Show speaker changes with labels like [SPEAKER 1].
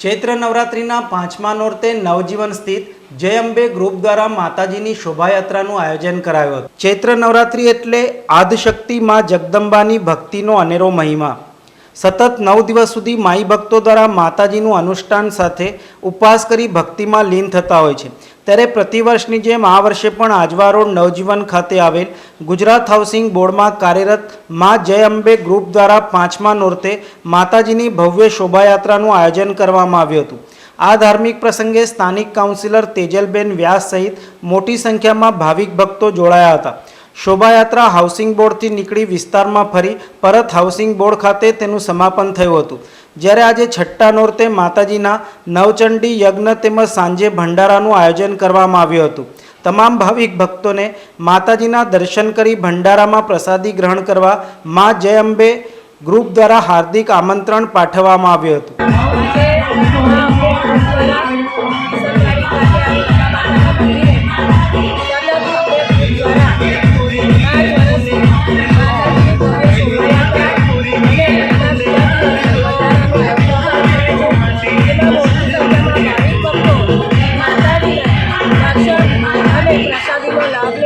[SPEAKER 1] ચૈત્ર નવરાત્રિના પાંચમા નોરતે નવજીવન સ્થિત જય અંબે ગ્રુપ દ્વારા માતાજીની શોભાયાત્રાનું આયોજન કરાયું હતું. ચૈત્ર નવરાત્રિ એટલે આદશક્તિ માં જગદંબાની ભક્તિનો અનેરો મહિમા. સતત નવ દિવસ સુધી માઈ ભક્તો દ્વારા માતાજીનું અનુષ્ઠાન સાથે ઉપવાસ કરી ભક્તિમાં લીન થતા હોય છે. ત્યારે પ્રતિવર્ષની જેમ આ વર્ષે પણ આજવા રોડ નવજીવન ખાતે આવેલ ગુજરાત હાઉસિંગ બોર્ડમાં કાર્યરત મા જય અંબે ગ્રુપ દ્વારા પાંચમા નોરતે માતાજીની ભવ્ય શોભાયાત્રાનું આયોજન કરવામાં આવ્યું હતું. આ ધાર્મિક પ્રસંગે સ્થાનિક કાઉન્સિલર તેજલબેન વ્યાસ સહિત મોટી સંખ્યામાં ભાવિક ભક્તો જોડાયા હતા. શોભાયાત્રા હાઉસિંગ બોર્ડથી નીકળી વિસ્તારમાં ફરી પરત હાઉસિંગ બોર્ડ ખાતે તેનું સમાપન થયું હતું. જ્યારે આજે છઠ્ઠા નોરતે માતાજીના નવચંડી યજ્ઞ તેમજ સાંજે ભંડારાનું આયોજન કરવામાં આવ્યું હતું. તમામ ભાવિક ભક્તોને માતાજીના દર્શન કરી ભંડારામાં પ્રસાદી ગ્રહણ કરવા મા જય અંબે ગ્રુપ દ્વારા હાર્દિક આમંત્રણ પાઠવવામાં આવ્યું હતું.
[SPEAKER 2] ಲಾಭ